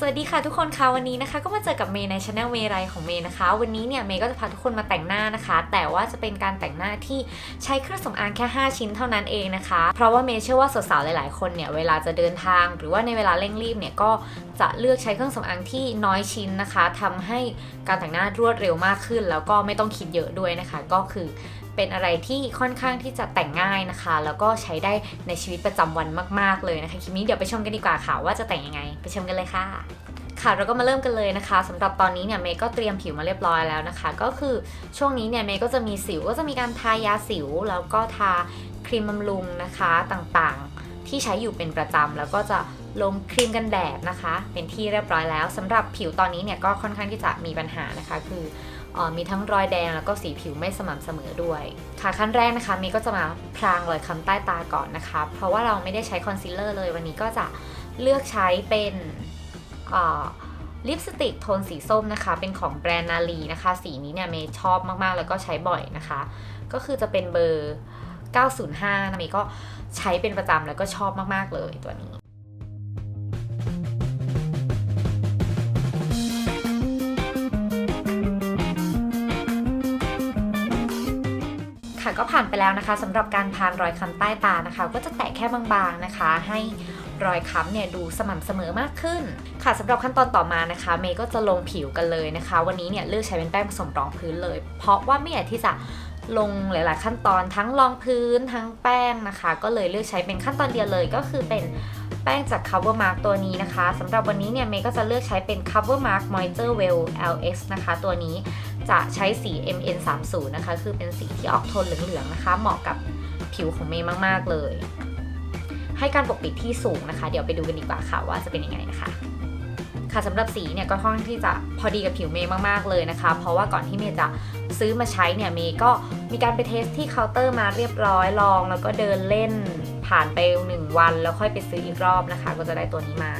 สวัสดีค่ะทุกคนคะวันนี้นะคะ ก็มาเจอกับเมย์ในช anel เมย์ไรของเมย์นะคะ วันนี้เนี่ยเมย์ก็จะพาทุกคนมาแต่งหน้านะคะ แต่ว่าจะเป็นการแต่งหน้าที่ใช้เครื่องสำอางแค่ 5 ชิ้นเท่านั้นเองนะคะ เพราะว่าเมย์เชื่อว่าสาวๆหลายๆคนเนี่ยเวลาจะเดินทาง หรือว่าในเวลาเร่งรีบเนี่ยก็จะเลือกใช้เครื่องสำอางที่น้อยชิ้นนะคะทำให้การแต่งหน้ารวดเร็วมากขึ้น แล้วก็ไม่ต้องคิดเยอะด้วยนะคะ ก็คือ เป็นอะไรที่ค่อนข้างที่จะแต่งง่ายนะคะ แล้วก็ใช้ได้ในชีวิตประจำวันมาก ๆ เลยนะคะคลิปนี้เดี๋ยวไปชมกันดีกว่าค่ะว่าจะแต่งยังไง ไปชมกันเลยค่ะค่ะเราก็มาเริ่มกันเลยนะคะสำหรับตอนนี้เนี่ยเมย์ก็เตรียมผิวมาเรียบร้อยแล้วนะคะ ก็คือช่วงนี้เนี่ยเมย์ก็จะมีสิวก็จะมีการทายาสิว แล้วก็ทาครีมบำรุงนะคะต่างๆ ที่ใช้อยู่เป็นประจำแล้วก็จะลงครีมกันแดดนะคะ เป็นที่เรียบร้อยแล้วสำหรับผิวตอนนี้เนี่ยก็ค่อนข้างที่จะมีปัญหานะคะ คือ มีทั้งรอยแดงแล้วก็สีผิวไม่สม่ำเสมอด้วย ค่ะขั้นแรกนะคะเมย์ก็จะมาพรางรอยคำใต้ตาก่อนนะคะ เพราะว่าเราไม่ได้ใช้คอนซีลเลอร์เลยวันนี้ก็จะเลือกใช้เป็นลิปสติกโทนสีส้มนะคะ เป็นของแบรนด์นาลีนะคะ สีนี้เนี่ยเมย์ชอบมากๆ แล้วก็ใช้บ่อยนะคะ ก็คือจะเป็นเบอร์ 905นะเมย์ก็ใช้เป็นประจำแล้วก็ชอบมากๆเลยตัวนี้ ค่ะก็ผ่านไปแล้วนะคะสำหรับการพานรอยค้ำใต้ตานะคะ ก็จะแตะแค่บางๆนะคะ ให้รอยค้ำเนี่ยดูสม่ำเสมอมากขึ้น ค่ะสำหรับขั้นตอนต่อมานะคะ เมย์ก็จะลงผิวกันเลยนะคะ วันนี้เนี่ยเลือกใช้เป็นแป้งผสมรองพื้นเลย เพราะว่าไม่อยากที่จะลงหลาย ๆ ขั้นตอนทั้งรองพื้นทั้งแป้งนะคะ ก็เลยเลือกใช้เป็นขั้นตอนเดียวเลยก็คือเป็นแป้งจาก Cover Mark ตัวนี้นะคะสำหรับวันนี้เนี่ยเมย์ก็จะเลือกใช้เป็น Cover Mark Moisture Well LX นะคะ ตัวนี้ จะใช้สี MN30 นะคะ คือเป็นสีที่ออกโทนเหลืองๆนะคะ เหมาะกับผิวของเมย์มากๆเลย ให้การปกปิดที่สูงนะคะ เดี๋ยวไปดูกันดีกว่าค่ะว่าจะเป็นยังไงนะคะค่ะสำหรับสีเนี่ยก็ค่อนที่จะพอดีกับผิวเมย์มากๆเลยนะคะ เพราะว่าก่อนที่เมย์จะซื้อมาใช้เนี่ยเมย์ก็มีการไปเทสที่เคาน์เตอร์มาเรียบร้อยลอง แล้วก็เดินเล่นผ่านไปหนึ่งวัน แล้วค่อยไปซื้ออีกรอบนะคะ ก็จะได้ตัวนี้มา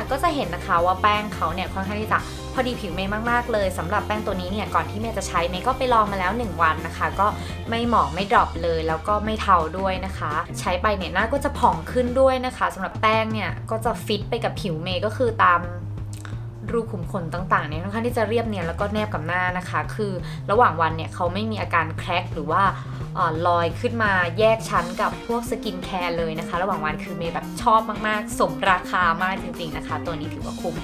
ค่ะก็จะเห็นนะคะว่าแป้งเขาเนี่ยค่อนข้างที่จะพอดีผิวเมย์มากๆ เลยสำหรับแป้งตัวนี้เนี่ยก่อนที่เมย์จะใช้เมย์ก็ไปลองมาแล้ว 1 วันนะคะ ก็ไม่หมองไม่ดรอปเลยแล้วก็ไม่เทาด้วยนะคะ ใช้ไปเนี่ยหน้าก็จะผ่องขึ้นด้วยนะคะสำหรับแป้งเนี่ยก็จะฟิตไปกับผิวเมย์ก็คือตาม รูขุมขนต่างๆเนี่ยค่อนข้างที่จะเรียบเนียนแล้วก็แนบกับหน้านะคะ คือระหว่างวันเนี่ยเขาไม่มีอาการแครกหรือว่าออลอยขึ้นมาแยกชั้นกับพวกสกินแคร์เลยนะคะ ระหว่างวันคือเมย์แบบชอบมากๆ สมราคามากจริงๆนะคะ ตัวนี้ถือว่าคุ้ม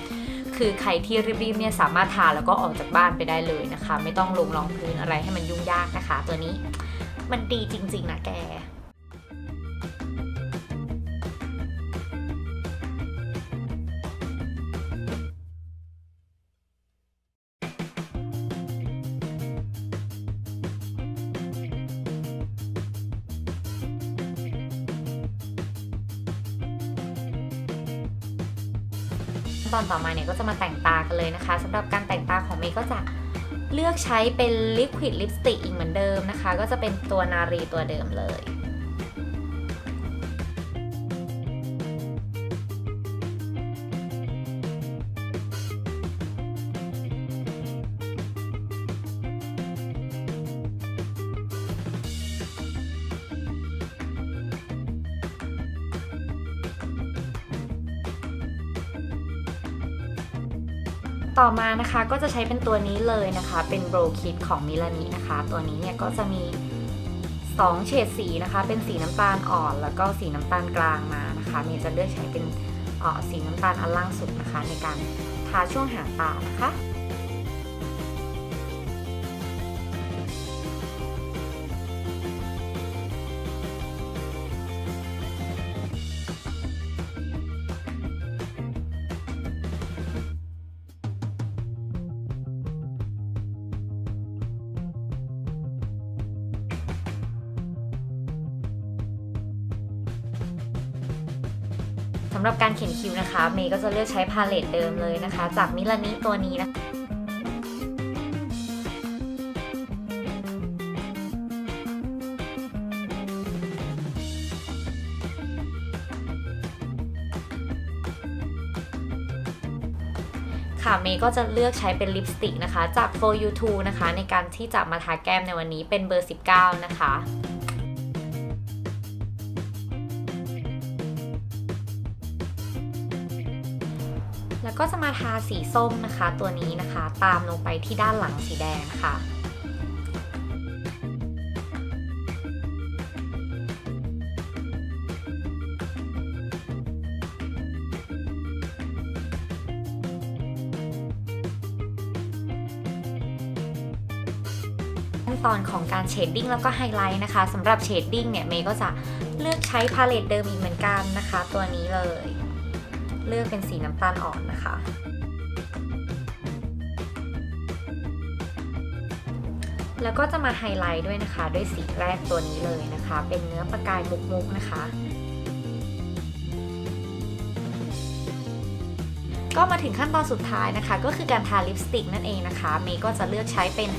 คือใครที่รีบๆเนี่ยสามารถทาแล้วก็ออกจากบ้านไปได้เลยนะคะ ไม่ต้องลงรองพื้นอะไรให้มันยุ่งยากนะคะ ตัวนี้มันดีจริง ๆ นะแก ตอนต่อมาเนี่ยก็จะมาแต่งตากันเลยนะคะสำหรับการแต่งตาของเมย์ก็จะเลือกใช้เป็นลิควิดลิปสติกอีกเหมือนเดิมนะคะ ก็จะเป็นตัวนารีตัวเดิมเลย ต่อมานะคะก็จะใช้เป็นตัวนี้เลยนะคะ เป็นโบรคิดของมิลานีนะคะ ตัวนี้เนี่ยก็จะมี2เฉดสีนะคะ เป็นสีน้ำตาลอ่อน แล้วก็สีน้ำตาลกลางมานะคะเมย์จะเลือกใช้เป็นเอ่อสีน้ำตาลอันล่างสุดนะคะ ในการทาช่วงหางตานะคะ สำหรับการเขียนคิ้วนะคะ เมย์ก็จะเลือกใช้พาเลตเดิมเลยนะคะ จากมิลานีตัวนี้นะคะค่ะเมย์ก็จะเลือกใช้เป็นลิปสติกนะคะ จาก for you t o นะคะ ในการที่จะมาทาแก้มในวันนี้เป็นเบอร์ 19 นะคะ ก็จะมาทาสีส้มนะคะ ตัวนี้นะคะ ตามลงไปที่ด้านหลังสีแดงค่ะขั้นตอนของการเชดดิ้งแล้วก็ไฮไลท์นะคะสำหรับเชดดิ้งเนี่ยเมย์ก็จะเลือกใช้พาเลตเดิมอีกเหมือนกันนะคะ ตัวนี้เลย เลือกเป็นสีน้ำตาลอ่อนนะคะ แล้วก็จะมาไฮไลท์ด้วยนะคะ ด้วยสีแรกตัวนี้เลยนะคะ เป็นเนื้อประกายมุกๆนะคะ ก็มาถึงขั้นตอนสุดท้ายนะคะ ก็คือการทาลิปสติกนั่นเองนะคะเมย์ก็จะเลือกใช้เป็น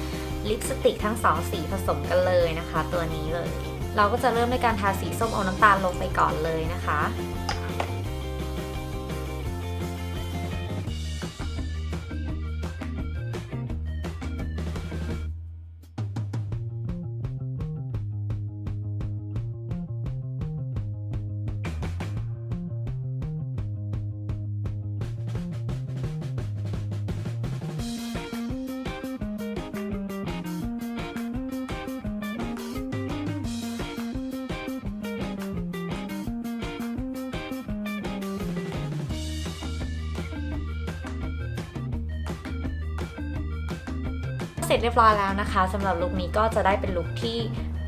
ลิปสติกทั้งสองสีผสมกันเลยนะคะ ตัวนี้เลย เราก็จะเริ่มด้วยการทาสีส้มอาน้ำตาลลงไปก่อนเลยนะคะ เสร็จเรียบร้อยแล้วนะคะสำหรับลุคนี้ก็จะได้เป็นลุคที่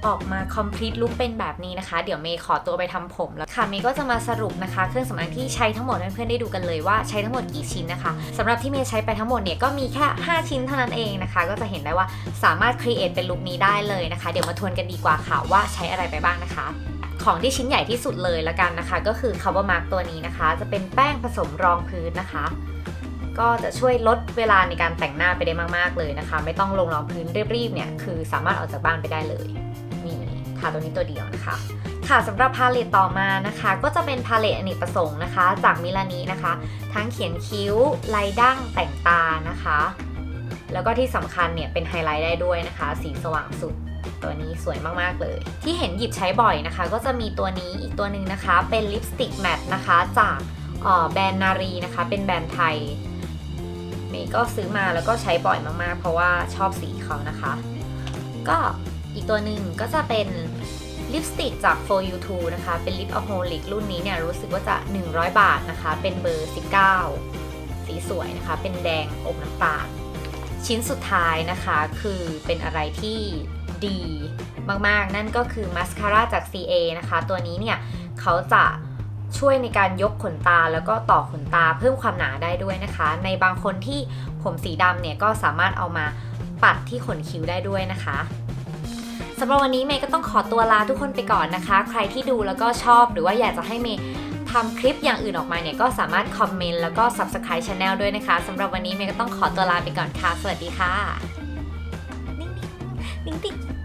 ออกมา complete ลุคเป็นแบบนี้นะคะ เดี๋ยวเมย์ขอตัวไปทำผมแล้วค่ะ เมย์ก็จะมาสรุปนะคะ เครื่องสำอางที่ใช้ทั้งหมดให้เพื่อนๆได้ดูกันเลยว่าใช้ทั้งหมดกี่ชิ้นนะคะสำหรับที่เมย์ใช้ไปทั้งหมดเนี่ยก็มีแค่ 5 ชิ้นเท่านั้นเองนะคะ ก็จะเห็นได้ว่าสามารถ create เป็นลุคนี้ได้เลยนะคะ เดี๋ยวมาทวนกันดีกว่าค่ะว่าใช้อะไรไปบ้างนะคะของที่ชิ้นใหญ่ที่สุดเลยละกันนะคะ ก็คือ cover mark ตัวนี้นะคะ จะเป็นแป้งผสมรองพื้นนะคะ ก็จะช่วยลดเวลาในการแต่งหน้าไปได้มากๆเลยนะคะ ไม่ต้องลงรองพื้นรีบๆเนี่ยคือสามารถออกจากบ้านไปได้เลยนี่ทาตัวนี้ตัวเดียวนะคะค่ะสำหรับพาเลตต่อมานะคะ ก็จะเป็นพาเลตอเนกประสงค์นะคะ จากมิลานีนะคะ ทั้งเขียนคิ้วลายดั้งแต่งตานะคะ แล้วก็ที่สำคัญเนี่ยเป็นไฮไลท์ได้ด้วยนะคะ สีสว่างสุดตัวนี้สวยมาก ๆ เลย ที่เห็นหยิบใช้บ่อยนะคะ ก็จะมีตัวนี้อีกตัวหนึ่งนะคะ เป็นลิปสติกแมทนะคะ จากแบรนด์นารีนะคะ เป็นแบรนด์ไทย เมย์ก็ซื้อมาแล้วก็ใช้บ่อยมากๆ เพราะว่าชอบสีเขานะคะ ก็อีกตัวหนึ่งก็จะเป็นลิปสติกจาก For You Two นะคะ เป็นลิปอะโฮลิกรุ่นนี้เนี่ยรู้สึกว่าจะ 100 บาทนะคะ เป็นเบอร์ 19 สีสวยนะคะ เป็นแดงอมน้ำตาลชิ้นสุดท้ายนะคะคือเป็นอะไรที่ดีมากๆ นั่นก็คือมัสคาร่าจาก CA นะคะ ตัวนี้เนี่ยเขาจะ ช่วยในการยกขนตาแล้วก็ต่อขนตาเพิ่มความหนาได้ด้วยนะคะ ในบางคนที่ผมสีดำเนี่ยก็สามารถเอามาปัดที่ขนคิ้วได้ด้วยนะคะสำหรับวันนี้เมย์ก็ต้องขอตัวลาทุกคนไปก่อนนะคะ ใครที่ดูแล้วก็ชอบหรือว่าอยากจะให้เมย์ทำคลิปอย่างอื่นออกมาเนี่ยก็สามารถคอมเมนต์แล้วก็ subscribe channel ด้วยนะคะสำหรับวันนี้เมย์ก็ต้องขอตัวลาไปก่อนค่ะ สวัสดีค่ะ นิ่งๆนิ่งๆ